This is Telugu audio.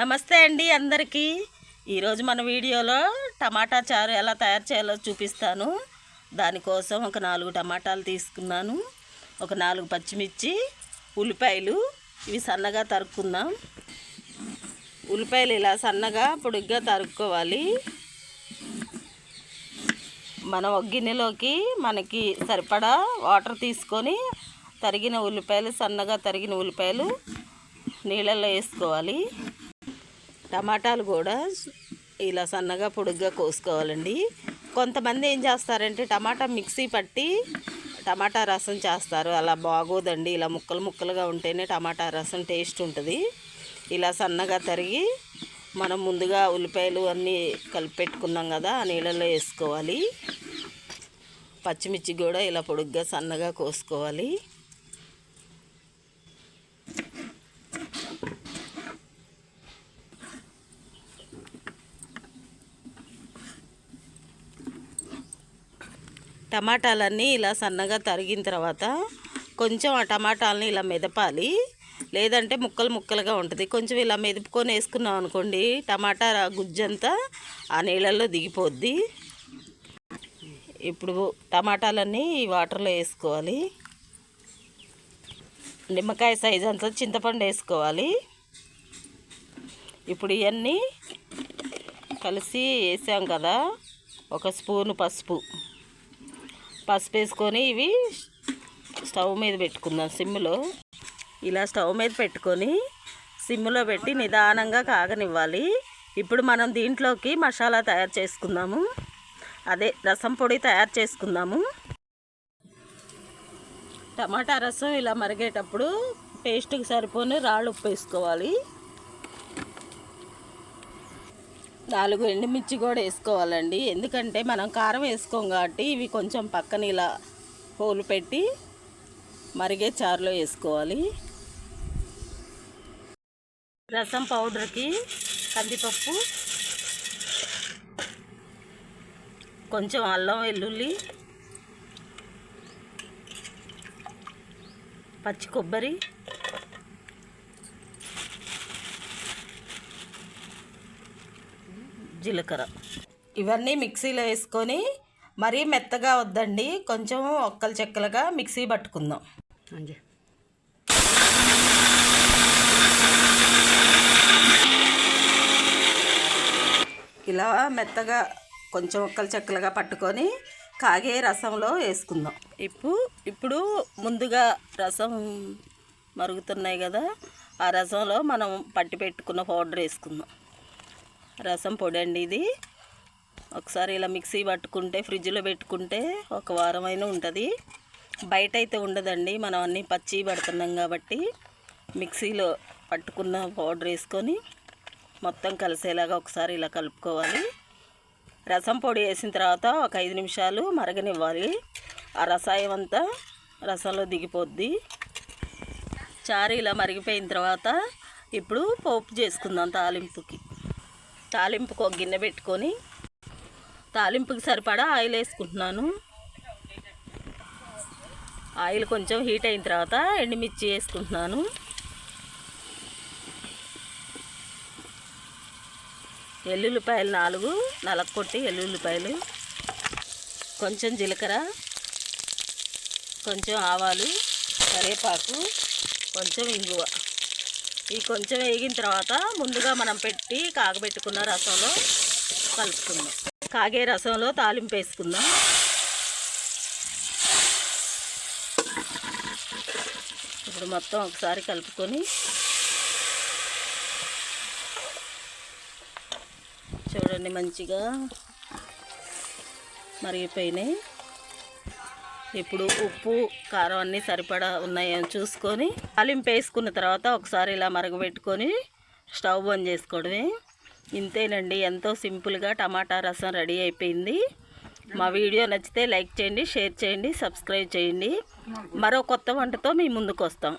నమస్తే అండి అందరికీ. ఈరోజు మన వీడియోలో టమాటా చారు ఎలా తయారు చేయాలో చూపిస్తాను. దానికోసం ఒక నాలుగు టమాటాలు తీసుకున్నాను. ఒక నాలుగు పచ్చిమిర్చి ఉల్లిపాయలు. ఇవి సన్నగా తరుక్కుందాం. ఉల్లిపాయలు ఇలా సన్నగా పొడుగ్గా తరుక్కోవాలి. మనం ఒక గిన్నెలోకి మనకి సరిపడా వాటర్ తీసుకొని తరిగిన ఉల్లిపాయలు సన్నగా తరిగిన ఉల్లిపాయలు నీళ్ళల్లో వేసుకోవాలి. టమాటాలు కూడా ఇలా సన్నగా పొడుగ్గా కోసుకోవాలండి. కొంతమంది ఏం చేస్తారంటే టమాటా మిక్సీ పట్టి టమాటా రసం చేస్తారు. అలా బాగోదండి. ఇలా ముక్కలు ముక్కలుగా ఉంటేనే టమాటా రసం టేస్ట్ ఉంటుంది. ఇలా సన్నగా తరిగి మనం ముందుగా ఉల్లిపాయలు అన్నీ కలిపి పెట్టుకున్నాం కదా ఆ నీళ్ళల్లో వేసుకోవాలి. పచ్చిమిర్చి కూడా ఇలా పొడుగ్గా సన్నగా కోసుకోవాలి. టమాటాలన్నీ ఇలా సన్నగా తరిగిన తర్వాత కొంచెం ఆ టమాటాలని ఇలా మెదపాలి. లేదంటే ముక్కలు ముక్కలుగా ఉంటుంది. కొంచెం ఇలా మెదుపుకొని వేసుకున్నాం అనుకోండి టమాటా గుజ్జంతా ఆ నీళ్ళల్లో దిగిపోద్ది. ఇప్పుడు టమాటాలన్నీ ఈ వాటర్లో వేసుకోవాలి. నిమ్మకాయ సైజ్ అంతా చింతపండు వేసుకోవాలి. ఇప్పుడు ఇవన్నీ కలిసి వేసాం కదా ఒక స్పూను పసుపు. పసుపు వేసుకొని ఇవి స్టవ్ మీద పెట్టుకుందాం సిమ్లో ఇలా స్టవ్ మీద పెట్టుకొని సిమ్లో పెట్టి నిదానంగా కాగనివ్వాలి. ఇప్పుడు మనం దీంట్లోకి మసాలా తయారు చేసుకుందాము. అదే రసం పొడి తయారు చేసుకుందాము. టమాటా రసం ఇలా మరిగేటప్పుడు టేస్ట్కి సరిపోని రాళ్ళు ఉప్పు వేసుకోవాలి. నాలుగు ఎండుమిర్చి కూడా వేసుకోవాలండి. ఎందుకంటే మనం కారం వేసుకోం కాబట్టి ఇవి కొంచెం పక్కన ఇలా హోలు పెట్టి మరిగే చారులో వేసుకోవాలి. రసం పౌడర్కి కందిపప్పు కొంచెం అల్లం వెల్లుల్లి పచ్చి కొబ్బరి జీలకర్ర. ఇవన్నీ మిక్సీలో వేసుకొని మరీ మెత్తగా వద్దండి. కొంచెం ఒక్కలు చెక్కలుగా మిక్సీ పట్టుకుందాం. ఇలా మెత్తగా కొంచెం ఒక్కలు చెక్కలుగా పట్టుకొని కాగే రసంలో వేసుకుందాం. ఇప్పుడు ఇప్పుడు ముందుగా రసం మరుగుతున్నాయి కదా ఆ రసంలో మనం పట్టి పెట్టుకున్న పౌడర్ వేసుకుందాం. రసం పొడి అండి ఇది. ఒకసారి ఇలా మిక్సీ పట్టుకుంటే ఫ్రిడ్జ్లో పెట్టుకుంటే ఒక వారం అయినా ఉంటుంది. బయట అయితే ఉండదండి. మనం అన్నీ పచ్చి పడుతున్నాం కాబట్టి మిక్సీలో పట్టుకున్న పౌడర్ వేసుకొని మొత్తం కలిసేలాగా ఒకసారి ఇలా కలుపుకోవాలి. రసం పొడి వేసిన తర్వాత ఒక ఐదు నిమిషాలు మరగనివ్వాలి. ఆ రసాయం అంతా రసంలో దిగిపోద్ది. చారు ఇలా మరిగిపోయిన తర్వాత ఇప్పుడు పోపు చేసుకుందాం తాలింపుకి. తాలింపుకు ఒక గిన్నె పెట్టుకొని తాలింపుకి సరిపడా ఆయిల్ వేసుకుంటున్నాను. ఆయిల్ కొంచెం హీట్ అయిన తర్వాత ఎండుమిర్చి వేసుకుంటున్నాను. ఎల్లుల్లిపాయలు నాలుగు నలకొట్టి ఎల్లుల్లిపాయలు కొంచెం జీలకర్ర కొంచెం ఆవాలు కరివేపాకు కొంచెం ఇంగువ. ఈ కొంచెం వేగిన తర్వాత ముందుగా మనం పెట్టి కాగబెట్టుకున్న రసంలో కలుపుకుందాం. కాగే రసంలో తాలింపు వేసుకుందాం. ఇప్పుడు మొత్తం ఒకసారి కలుపుకొని చూడండి మంచిగా మరిగిపోయినాయి. ఇప్పుడు ఉప్పు కారం అన్నీ సరిపడా ఉన్నాయని చూసుకొని తాలింపు వేసుకున్న తర్వాత ఒకసారి ఇలా మరగబెట్టుకొని స్టవ్ బంద్ చేసుకోవడమే. ఇంతేనండి ఎంతో సింపుల్గా టమాటా రసం రెడీ అయిపోయింది. మా వీడియో నచ్చితే లైక్ చేయండి షేర్ చేయండి సబ్స్క్రైబ్ చేయండి. మరో కొత్త వంటతో మీ ముందుకు వస్తాం.